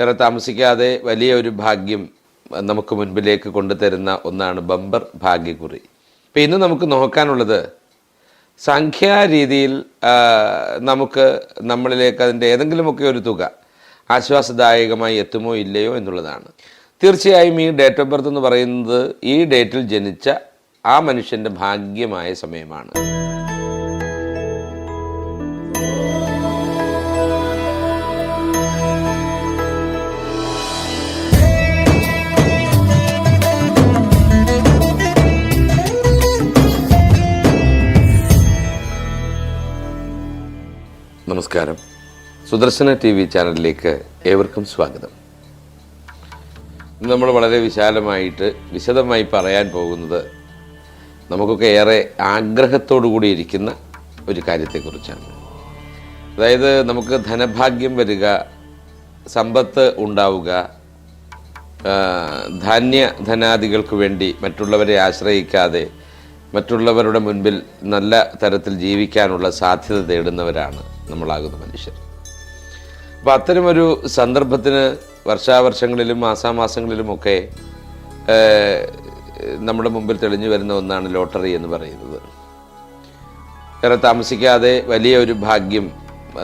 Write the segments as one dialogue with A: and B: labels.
A: ഏറെ താമസിക്കാതെ വലിയ ഒരു ഭാഗ്യം നമുക്ക് മുൻപിലേക്ക് കൊണ്ടുതരുന്ന ഒന്നാണ് ബമ്പർ ഭാഗ്യക്കുറി. ഇപ്പം ഇന്ന് നമുക്ക് നോക്കാനുള്ളത് സംഖ്യാരീതിയിൽ നമുക്ക് നമ്മളിലേക്ക് അതിന്റെ ഏതെങ്കിലുമൊക്കെ ഒരു തുക ആശ്വാസദായകമായി എത്തുമോ ഇല്ലയോ എന്നുള്ളതാണ്. തീർച്ചയായും ഈ ഡേറ്റ് ഓഫ് ബർത്ത് എന്ന് പറയുന്നത് ഈ ഡേറ്റിൽ ജനിച്ച ആ മനുഷ്യന്റെ ഭാഗ്യമായ സമയമാണ്. നമസ്കാരം. സുദർശന ടി വി ചാനലിലേക്ക് ഏവർക്കും സ്വാഗതം. നമ്മൾ വളരെ വിശാലമായിട്ട് വിശദമായി പറയാൻ പോകുന്നത് നമുക്കൊക്കെ ഏറെ ആഗ്രഹത്തോടു കൂടി ഇരിക്കുന്ന ഒരു കാര്യത്തെക്കുറിച്ചാണ്. അതായത് നമുക്ക് ധനഭാഗ്യം വരിക സമ്പത്ത് ഉണ്ടാവുക ധാന്യ ധനാദികൾക്ക് വേണ്ടി മറ്റുള്ളവരെ ആശ്രയിക്കാതെ മറ്റുള്ളവരുടെ മുൻപിൽ നല്ല തരത്തിൽ ജീവിക്കാനുള്ള സാധ്യത തേടുന്നവരാണ് നമ്മളാകുന്ന മനുഷ്യർ. അപ്പോൾ അത്തരമൊരു സന്ദർഭത്തിന് വർഷാവർഷങ്ങളിലും മാസാമാസങ്ങളിലുമൊക്കെ നമ്മുടെ മുമ്പിൽ തെളിഞ്ഞു വരുന്ന ഒന്നാണ് ലോട്ടറി എന്ന് പറയുന്നത്. ഏറെ താമസിക്കാതെ വലിയ ഒരു ഭാഗ്യം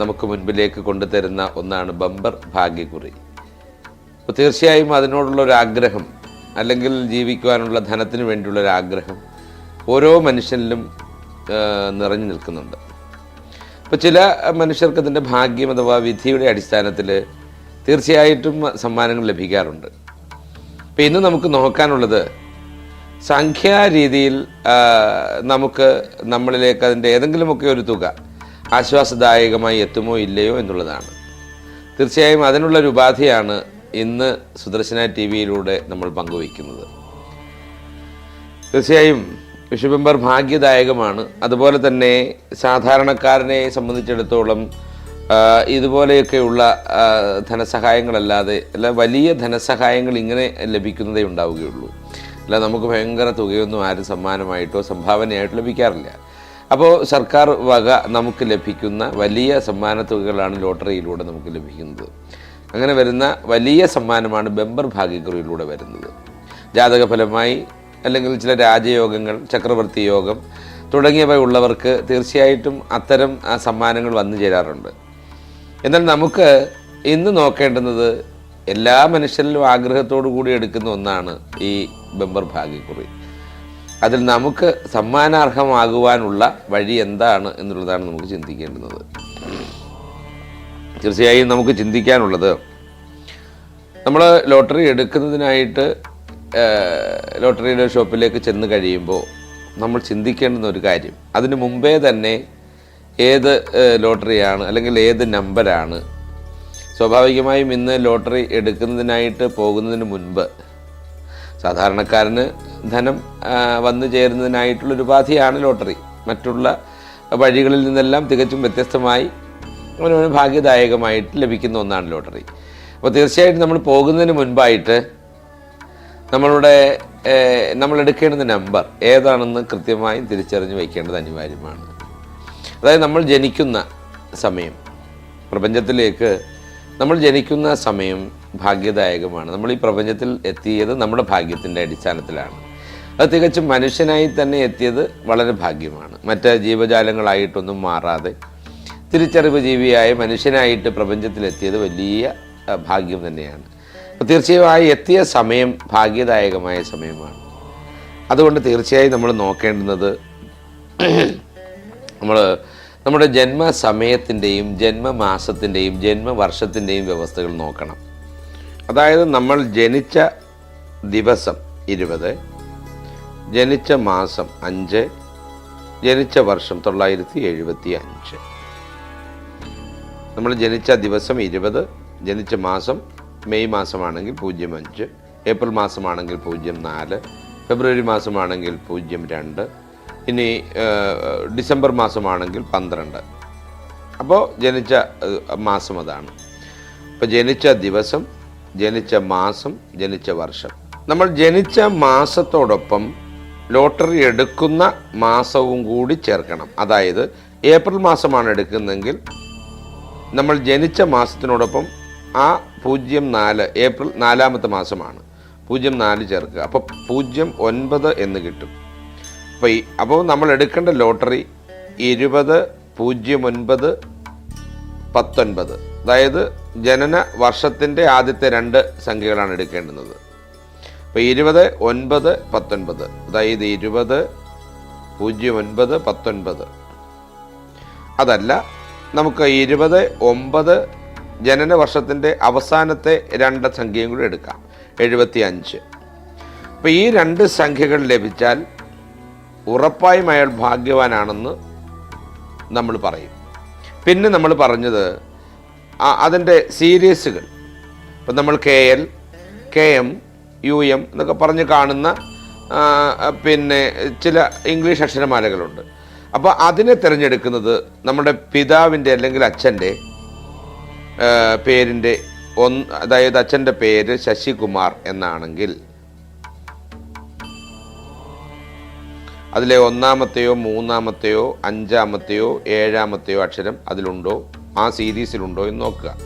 A: നമുക്ക് മുൻപിലേക്ക് കൊണ്ടുതരുന്ന ഒന്നാണ് ബമ്പർ ഭാഗ്യക്കുറി. അപ്പോൾ തീർച്ചയായും അതിനോടുള്ള ഒരു ആഗ്രഹം അല്ലെങ്കിൽ ജീവിക്കുവാനുള്ള ധനത്തിന് വേണ്ടിയുള്ള ഒരു ആഗ്രഹം ഓരോ മനുഷ്യനിലും നിറഞ്ഞു നിൽക്കുന്നുണ്ട്. അപ്പോൾ ചില മനുഷ്യർക്ക് ഇതിന്റെ ഭാഗ്യം അഥവാ വിധിയുടെ അടിസ്ഥാനത്തിൽ തീർച്ചയായിട്ടും സമ്മാനങ്ങൾ ലഭിക്കാറുണ്ട്. ഇപ്പം ഇന്ന് നമുക്ക് നോക്കാനുള്ളത് സംഖ്യാരീതിയിൽ രീതിയിൽ നമുക്ക് നമ്മളിലേക്ക് അതിന്റെ ഏതെങ്കിലുമൊക്കെ ഒരു തുക ആശ്വാസദായകമായി എത്തുമോ ഇല്ലയോ എന്നുള്ളതാണ്. തീർച്ചയായും അതിനുള്ള ഒരു ഉപാധിയാണ് ഇന്ന് സുദർശന ടി വിയിലൂടെ നമ്മൾ പങ്കുവയ്ക്കുന്നത്. തീർച്ചയായും വിഷുബമ്പർ ഭാഗ്യദായകമാണ്. അതുപോലെ തന്നെ സാധാരണക്കാരനെ സംബന്ധിച്ചിടത്തോളം ഇതുപോലെയൊക്കെയുള്ള ധനസഹായങ്ങളല്ലാതെ അല്ല വലിയ ധനസഹായങ്ങൾ ഇങ്ങനെ ലഭിക്കുന്നതേ ഉണ്ടാവുകയുള്ളൂ. അല്ല നമുക്ക് ഭയങ്കര തുകയൊന്നും ആരും സമ്മാനമായിട്ടോ സംഭാവനയായിട്ടോ ലഭിക്കാറില്ല. അപ്പോൾ സർക്കാർ വക നമുക്ക് ലഭിക്കുന്ന വലിയ സമ്മാന തുകകളാണ് ലോട്ടറിയിലൂടെ നമുക്ക് ലഭിക്കുന്നത്. അങ്ങനെ വരുന്ന വലിയ സമ്മാനമാണ് ബെമ്പർ ഭാഗ്യക്കുറിയിലൂടെ വരുന്നത്. ജാതകഫലമായി അല്ലെങ്കിൽ ചില രാജയോഗങ്ങൾ ചക്രവർത്തി യോഗം തുടങ്ങിയവ ഉള്ളവർക്ക് തീർച്ചയായിട്ടും അത്തരം സമ്മാനങ്ങൾ വന്നു ചേരാറുണ്ട്. എന്നാൽ നമുക്ക് ഇന്ന് നോക്കേണ്ടുന്നത് എല്ലാ മനുഷ്യരിലും ആഗ്രഹത്തോടു കൂടി എടുക്കുന്ന ഒന്നാണ് ഈ ബെമ്പർ ഭാഗ്യക്കുറി. അതിൽ നമുക്ക് സമ്മാനാർഹമാകുവാനുള്ള വഴി എന്താണ് എന്നുള്ളതാണ് നമുക്ക് ചിന്തിക്കേണ്ടുന്നത്. തീർച്ചയായും നമുക്ക് ചിന്തിക്കാനുള്ളത് നമ്മൾ ലോട്ടറി എടുക്കുന്നതിനായിട്ട് ലോട്ടറിയുടെ ഷോപ്പിലേക്ക് ചെന്ന് കഴിയുമ്പോൾ നമ്മൾ ചിന്തിക്കേണ്ടുന്ന ഒരു കാര്യം. അതിന് മുമ്പേ തന്നെ ഏത് ലോട്ടറിയാണ് അല്ലെങ്കിൽ ഏത് നമ്പരാണ് സ്വാഭാവികമായും ഇന്ന് ലോട്ടറി എടുക്കുന്നതിനായിട്ട് പോകുന്നതിന് മുൻപ് സാധാരണക്കാരന് ധനം വന്നു വന്നു ചേരുന്നതിനായിട്ടുള്ളൊരു ഉപാധിയാണ് ലോട്ടറി. മറ്റുള്ള വഴികളിൽ നിന്നെല്ലാം തികച്ചും വ്യത്യസ്തമായി അവനവന് ഭാഗ്യദായകമായിട്ട് ലഭിക്കുന്ന ഒന്നാണ് ലോട്ടറി. അപ്പോൾ തീർച്ചയായിട്ടും നമ്മൾ പോകുന്നതിന് മുൻപായിട്ട് നമ്മളുടെ നമ്മൾ എടുക്കേണ്ടുന്ന നമ്പർ ഏതാണെന്ന് കൃത്യമായി തിരിച്ചറിഞ്ഞ് വയ്ക്കേണ്ടത് അനിവാര്യമാണ്. അതായത് നമ്മൾ ജനിക്കുന്ന സമയം പ്രപഞ്ചത്തിലേക്ക് നമ്മൾ ജനിക്കുന്ന സമയം ഭാഗ്യദായകമാണ്. നമ്മൾ ഈ പ്രപഞ്ചത്തിൽ എത്തിയത് നമ്മുടെ ഭാഗ്യത്തിന്റെ അടിസ്ഥാനത്തിലാണ്. അത് തികച്ചും മനുഷ്യനായി തന്നെ എത്തിയത് വളരെ ഭാഗ്യമാണ്. മറ്റ് ജീവജാലങ്ങളായിട്ടൊന്നും മാറാതെ തിരിച്ചറിവ് ജീവിയായ മനുഷ്യനായിട്ട് പ്രപഞ്ചത്തിലെത്തിയത് വലിയ ഭാഗ്യം തന്നെയാണ്. അപ്പോൾ തീർച്ചയായും എത്തിയ സമയം ഭാഗ്യദായകമായ സമയമാണ്. അതുകൊണ്ട് തീർച്ചയായും നമ്മൾ നോക്കേണ്ടുന്നത് നമ്മൾ നമ്മുടെ ജന്മ സമയത്തിന്റെയും ജന്മ ജന്മസമയത്തിന്റെയും ജന്മമാസത്തിന്റെയും ജന്മവർഷത്തിന്റെയും വ്യവസ്ഥകൾ നോക്കണം. അതായത് നമ്മൾ ജനിച്ച ദിവസം ഇരുപത് ജനിച്ച മാസം അഞ്ച് ജനിച്ച വർഷം തൊള്ളായിരത്തി എഴുപത്തി അഞ്ച്. നമ്മൾ ജനിച്ച ദിവസം ഇരുപത് ജനിച്ച മാസം മെയ് മാസമാണെങ്കിൽ പൂജ്യം അഞ്ച് ഏപ്രിൽ മാസമാണെങ്കിൽ പൂജ്യം നാല് ഫെബ്രുവരി മാസമാണെങ്കിൽ പൂജ്യം രണ്ട് ഇനി ഡിസംബർ മാസമാണെങ്കിൽ പന്ത്രണ്ട്. അപ്പോൾ ജനിച്ച മാസം അതാണ്. അപ്പോൾ ജനിച്ച ദിവസം ജനിച്ച മാസം ജനിച്ച വർഷം. നമ്മൾ ജനിച്ച മാസത്തോടൊപ്പം ലോട്ടറി എടുക്കുന്ന മാസവും കൂടി ചേർക്കണം. അതായത് ഏപ്രിൽ മാസമാണ് എടുക്കുന്നതെങ്കിൽ നമ്മൾ ജനിച്ച മാസത്തിനോടൊപ്പം ആ പൂജ്യം നാല് ഏപ്രിൽ നാലാമത്തെ മാസമാണ്. പൂജ്യം നാല് ചേർക്കുക. അപ്പോൾ പൂജ്യം ഒൻപത് എന്ന് കിട്ടും. അപ്പോൾ ഈ അപ്പോൾ നമ്മൾ എടുക്കേണ്ട ലോട്ടറി ഇരുപത് പൂജ്യം ഒൻപത് പത്തൊൻപത്. അതായത് ജനന വർഷത്തിന്റെ ആദ്യത്തെ രണ്ട് സംഖ്യകളാണ് എടുക്കേണ്ടുന്നത്. അപ്പോൾ ഇരുപത് ഒൻപത് പത്തൊൻപത്. അതായത് ഇരുപത് പൂജ്യം ഒൻപത് പത്തൊൻപത്. അതല്ല നമുക്ക് ഇരുപത് ഒമ്പത് ജനന വർഷത്തിന്റെ അവസാനത്തെ രണ്ട് സംഖ്യയും കൂടി എടുക്കാം. എഴുപത്തി അഞ്ച് അപ്പോൾ ഈ രണ്ട് സംഖ്യകൾ ലഭിച്ചാൽ ഉറപ്പായും അയാൾ ഭാഗ്യവാനാണെന്ന് നമ്മൾ പറയും. പിന്നെ നമ്മൾ പറഞ്ഞത് അതിന്റെ സീരീസുകൾ. ഇപ്പം നമ്മൾ K L K M U M എന്നൊക്കെ പറഞ്ഞ് കാണുന്ന പിന്നെ ചില ഇംഗ്ലീഷ് അക്ഷരമാലകളുണ്ട്. അപ്പോൾ അതിനെ തിരഞ്ഞെടുക്കുന്നത് നമ്മുടെ പിതാവിന്റെ അല്ലെങ്കിൽ അച്ഛന്റെ പേരിന്റെ ഒന്ന് അതായത് അച്ഛന്റെ പേര് ശശികുമാർ എന്നാണെങ്കിൽ അതിലെ ഒന്നാമത്തെയോ മൂന്നാമത്തെയോ അഞ്ചാമത്തെയോ ഏഴാമത്തെയോ അക്ഷരം അതിലുണ്ടോ? ആ സീരീസിലുണ്ടോ എന്ന് നോക്കുക.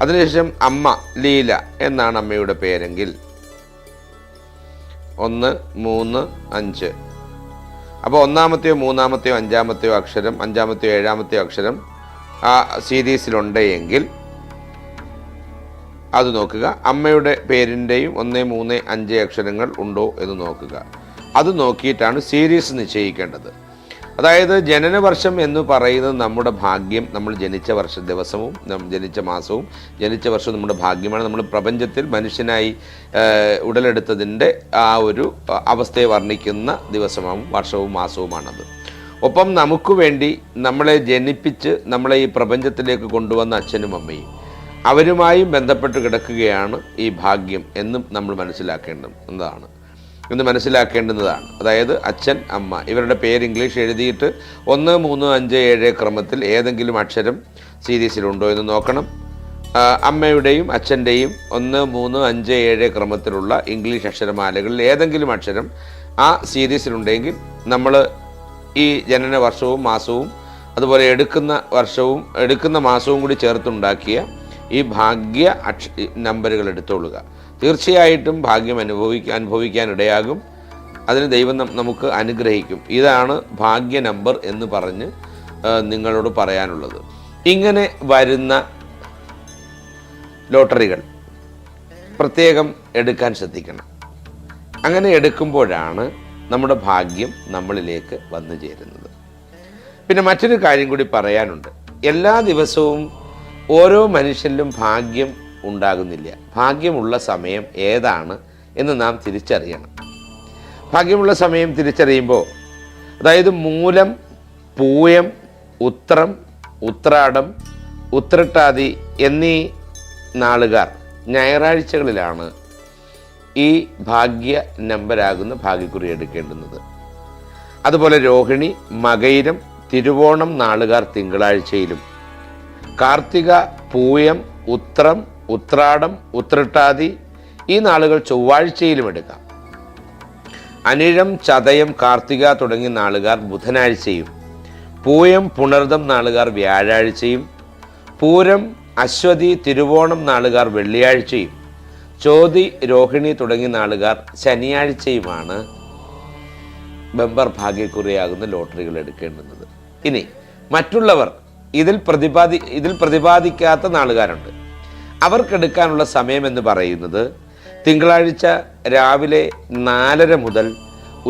A: അതിനുശേഷം അമ്മ ലീല എന്നാണ് അമ്മയുടെ പേരെങ്കിൽ ഒന്ന് മൂന്ന് അഞ്ച്. അപ്പോൾ ഒന്നാമത്തെയോ മൂന്നാമത്തെയോ അഞ്ചാമത്തെയോ അക്ഷരം അഞ്ചാമത്തെയോ ഏഴാമത്തെയോ അക്ഷരം ആ സീരീസിലുണ്ട് എങ്കിൽ അത് നോക്കുക. അമ്മയുടെ പേരിന്റെയും ഒന്ന് മൂന്ന് അഞ്ച് അക്ഷരങ്ങൾ ഉണ്ടോ എന്ന് നോക്കുക. അത് നോക്കിയിട്ടാണ് സീരീസ് നിശ്ചയിക്കേണ്ടത്. അതായത് ജനന വർഷം എന്ന് പറയുന്നത് നമ്മുടെ ഭാഗ്യം. നമ്മൾ ജനിച്ച വർഷ ദിവസവും ജനിച്ച മാസവും ജനിച്ച വർഷവും നമ്മുടെ ഭാഗ്യമാണ്. നമ്മൾ പ്രപഞ്ചത്തിൽ മനുഷ്യനായി ഉടലെടുത്തതിന്റെ ആ ഒരു അവസ്ഥയെ വർണിക്കുന്ന ദിവസവും വർഷവും മാസവുമാണത്. ഒപ്പം നമുക്ക് വേണ്ടി നമ്മളെ ജനിപ്പിച്ച് നമ്മളെ ഈ പ്രപഞ്ചത്തിലേക്ക് കൊണ്ടുവന്ന അച്ഛനും അമ്മയും. അവരുമായും ബന്ധപ്പെട്ട് കിടക്കുകയാണ് ഈ ഭാഗ്യം എന്നും നമ്മൾ മനസ്സിലാക്കേണ്ടതാണ് എന്ന് മനസ്സിലാക്കേണ്ടുന്നതാണ്. അതായത് അച്ഛൻ അമ്മ ഇവരുടെ പേര് ഇംഗ്ലീഷ് എഴുതിയിട്ട് ഒന്ന് മൂന്ന് അഞ്ച് ഏഴ് ക്രമത്തിൽ ഏതെങ്കിലും അക്ഷരം സീരീസിലുണ്ടോ എന്ന് നോക്കണം. അമ്മയുടെയും അച്ഛന്റെയും ഒന്ന് മൂന്ന് അഞ്ച് ഏഴ് ക്രമത്തിലുള്ള ഇംഗ്ലീഷ് അക്ഷരമാലകളിൽ ഏതെങ്കിലും അക്ഷരം ആ സീരീസിലുണ്ടെങ്കിൽ നമ്മൾ ഈ ജനന വർഷവും മാസവും അതുപോലെ എടുക്കുന്ന വർഷവും എടുക്കുന്ന മാസവും കൂടി ചേർത്തുണ്ടാക്കിയ ഈ ഭാഗ്യ അക്ഷ നമ്പറുകൾ എടുത്തോളുക തീർച്ചയായിട്ടും ഭാഗ്യം അനുഭവിക്കാൻ അനുഭവിക്കാനിടയാകും അതിന് ദൈവം നമുക്ക് അനുഗ്രഹിക്കും. ഇതാണ് ഭാഗ്യ നമ്പർ എന്ന് പറഞ്ഞ് നിങ്ങളോട് പറയാനുള്ളത്. ഇങ്ങനെ വരുന്ന ലോട്ടറികൾ പ്രത്യേകം എടുക്കാൻ ശ്രദ്ധിക്കണം. അങ്ങനെ എടുക്കുമ്പോഴാണ് നമ്മുടെ ഭാഗ്യം നമ്മളിലേക്ക് വന്നു ചേരുന്നത്. പിന്നെ മറ്റൊരു കാര്യം കൂടി പറയാനുണ്ട്. എല്ലാ ദിവസവും ഓരോ മനുഷ്യനിലും ഭാഗ്യം ഉണ്ടാകുന്നില്ല. ഭാഗ്യമുള്ള സമയം ഏതാണ് എന്ന് നാം തിരിച്ചറിയണം. ഭാഗ്യമുള്ള സമയം തിരിച്ചറിയുമ്പോൾ അതായത് മൂലം പൂയം ഉത്രം ഉത്രാടം ഉത്രട്ടാതി എന്നീ നാളുകാർ ഞായറാഴ്ചകളിലാണ് ഈ ഭാഗ്യ നമ്പരാകുന്ന ഭാഗ്യക്കുറി എടുക്കേണ്ടുന്നത്. അതുപോലെ രോഹിണി മകയിരം തിരുവോണം നാളുകാർ തിങ്കളാഴ്ചയിലും കാർത്തിക പൂയം ഉത്രം ഉത്രാടം ഉത്രട്ടാതി ഈ നാളുകൾ ചൊവ്വാഴ്ചയിലും എടുക്കാം. അനിഴം ചതയം കാർത്തിക തുടങ്ങിയ നാളുകാർ ബുധനാഴ്ചയും പൂയം പുണർദം നാളുകാർ വ്യാഴാഴ്ചയും പൂരം അശ്വതി തിരുവോണം നാളുകാർ വെള്ളിയാഴ്ചയും ചോതി രോഹിണി തുടങ്ങിയ നാളുകാർ ശനിയാഴ്ചയുമാണ് ബെമ്പർ ഭാഗ്യക്കുറിയാകുന്ന ലോട്ടറികൾ എടുക്കേണ്ടുന്നത്. ഇനി മറ്റുള്ളവർ ഇതിൽ പ്രതിപാദി ഇതിൽ പ്രതിപാദിക്കാത്ത നാളുകാരുണ്ട്. അവർക്കെടുക്കാനുള്ള സമയം എന്ന് പറയുന്നത് തിങ്കളാഴ്ച രാവിലെ നാലര മുതൽ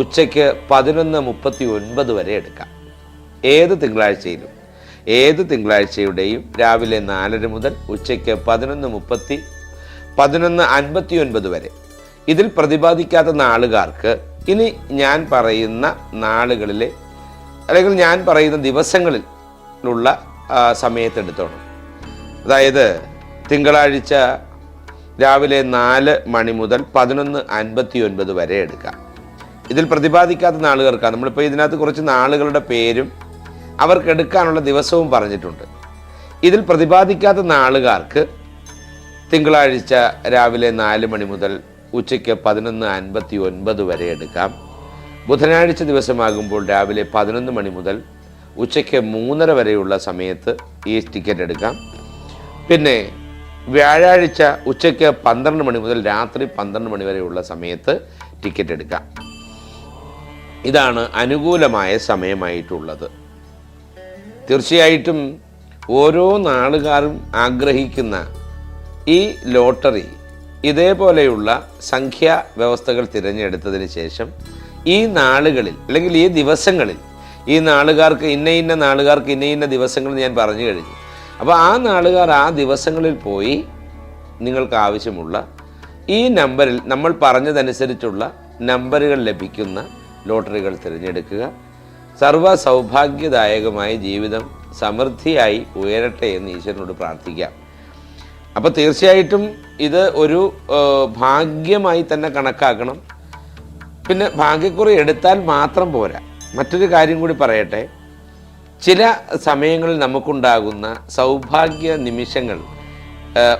A: ഉച്ചയ്ക്ക് പതിനൊന്ന് മുപ്പത്തി ഒൻപത് വരെ എടുക്കാം. ഏത് തിങ്കളാഴ്ചയിലും ഏത് തിങ്കളാഴ്ചയുടെയും രാവിലെ നാലര മുതൽ ഉച്ചയ്ക്ക് പതിനൊന്ന് മുപ്പത്തി പതിനൊന്ന് അൻപത്തി ഒൻപത് വരെ. ഇതിൽ പ്രതിപാദിക്കാത്ത നാളുകാർക്ക് ഇനി ഞാൻ പറയുന്ന നാളുകളിലെ അല്ലെങ്കിൽ ഞാൻ പറയുന്ന ദിവസങ്ങളിലുള്ള സമയത്തെടുത്തോണം അതായത് തിങ്കളാഴ്ച രാവിലെ നാല് മണി മുതൽ പതിനൊന്ന് അൻപത്തി ഒൻപത് വരെ എടുക്കാം ഇതിൽ പ്രതിപാദിക്കാത്ത നാളുകൾക്കാണ്. നമ്മളിപ്പോൾ ഇതിനകത്ത് കുറച്ച് നാളുകളുടെ പേരും അവർക്ക് എടുക്കാനുള്ള ദിവസവും പറഞ്ഞിട്ടുണ്ട്. ഇതിൽ പ്രതിപാദിക്കാത്ത നാളുകാർക്ക് തിങ്കളാഴ്ച രാവിലെ നാല് മണി മുതൽ ഉച്ചയ്ക്ക് പതിനൊന്ന് അൻപത്തി ഒൻപത് വരെ എടുക്കാം. ബുധനാഴ്ച ദിവസമാകുമ്പോൾ രാവിലെ പതിനൊന്ന് മണി മുതൽ ഉച്ചയ്ക്ക് മൂന്നര വരെയുള്ള സമയത്ത് ഈ ടിക്കറ്റ് എടുക്കാം. പിന്നെ വ്യാഴാഴ്ച ഉച്ചയ്ക്ക് പന്ത്രണ്ട് മണി മുതൽ രാത്രി പന്ത്രണ്ട് മണി വരെയുള്ള സമയത്ത് ടിക്കറ്റ് എടുക്കാം. ഇതാണ് അനുകൂലമായ സമയമായിട്ടുള്ളത്. തീർച്ചയായിട്ടും ഓരോ നാളുകാരും ആഗ്രഹിക്കുന്ന ഈ ലോട്ടറി ഇതേപോലെയുള്ള സംഖ്യാ വ്യവസ്ഥകൾ തിരഞ്ഞെടുത്തതിന് ശേഷം ഈ നാളുകളിൽ അല്ലെങ്കിൽ ഈ ദിവസങ്ങളിൽ ഈ നാളുകാർക്ക് ഇന്ന ഇന്ന നാളുകാർക്ക് ഇന്ന ഇന്ന ദിവസങ്ങൾ ഞാൻ പറഞ്ഞു കഴിഞ്ഞു. അപ്പോൾ ആ നാളുകാർ ആ ദിവസങ്ങളിൽ പോയി നിങ്ങൾക്ക് ആവശ്യമുള്ള ഈ നമ്പറിൽ നമ്മൾ പറഞ്ഞതനുസരിച്ചുള്ള നമ്പറുകൾ ലഭിക്കുന്ന ലോട്ടറികൾ തിരഞ്ഞെടുക്കുക. സർവ സൗഭാഗ്യദായകമായ ജീവിതം സമൃദ്ധിയായി ഉയരട്ടെ എന്ന് ഈശ്വരനോട് പ്രാർത്ഥിക്കാം. അപ്പോൾ തീർച്ചയായിട്ടും ഇത് ഒരു ഭാഗ്യമായി തന്നെ കണക്കാക്കണം. പിന്നെ ഭാഗ്യക്കുറി എടുത്താൽ മാത്രം പോരാ. മറ്റൊരു കാര്യം കൂടി പറയട്ടെ. ചില സമയങ്ങളിൽ നമുക്കുണ്ടാകുന്ന സൗഭാഗ്യ നിമിഷങ്ങൾ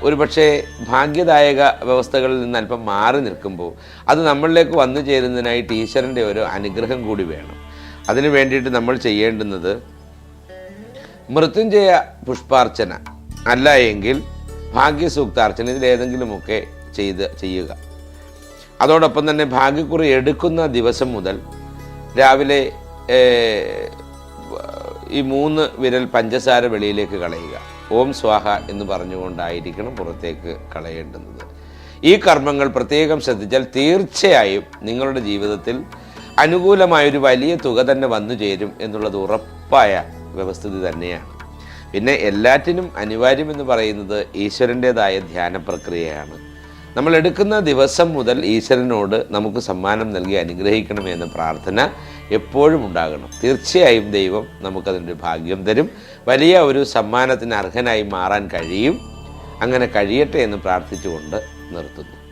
A: ഒരുപക്ഷെ ഭാഗ്യദായക വ്യവസ്ഥകളിൽ നിന്ന് അല്പം മാറി നിൽക്കുമ്പോൾ അത് നമ്മളിലേക്ക് വന്നു ചേരുന്നതിനായിട്ട് ഈശ്വരന്റെ ഒരു അനുഗ്രഹം കൂടി വേണം. അതിനു വേണ്ടിയിട്ട് നമ്മൾ ചെയ്യേണ്ടുന്നത് മൃത്യുഞ്ജയ പുഷ്പാർച്ചന അല്ല എങ്കിൽ ഭാഗ്യസൂക്താർച്ചന ഇതിലേതെങ്കിലുമൊക്കെ ചെയ്ത് ചെയ്യുക. അതോടൊപ്പം തന്നെ ഭാഗ്യക്കുറി എടുക്കുന്ന ദിവസം മുതൽ രാവിലെ ഈ മൂന്ന് വിരൽ പഞ്ചസാര വെളിയിലേക്ക് കളയുക. ഓം സ്വാഹ എന്ന് പറഞ്ഞുകൊണ്ടായിരിക്കണം പുറത്തേക്ക് കളയേണ്ടുന്നത്. ഈ കർമ്മങ്ങൾ പ്രത്യേകം ശ്രദ്ധിച്ചാൽ തീർച്ചയായും നിങ്ങളുടെ ജീവിതത്തിൽ അനുകൂലമായൊരു വലിയ തുക തന്നെ വന്നു ചേരും എന്നുള്ളത് ഉറപ്പായ വ്യവസ്ഥിതി തന്നെയാണ്. പിന്നെ എല്ലാറ്റിനും അനിവാര്യമെന്ന് പറയുന്നത് ഈശ്വരന്റെതായ ധ്യാന പ്രക്രിയയാണ്. നമ്മൾ എടുക്കുന്ന ദിവസം മുതൽ ഈശ്വരനോട് നമുക്ക് സമ്മാനം നൽകി അനുഗ്രഹിക്കണമെന്ന പ്രാർത്ഥന എപ്പോഴും ഉണ്ടാകണം. തീർച്ചയായും ദൈവം നമുക്കതിന്റെ ഭാഗ്യം തരും. വലിയ ഒരു സമ്മാനത്തിന് അർഹനായി മാറാൻ കഴിയും. അങ്ങനെ കഴിയട്ടെ എന്ന് പ്രാർത്ഥിച്ചുകൊണ്ട് നിർത്തുന്നു.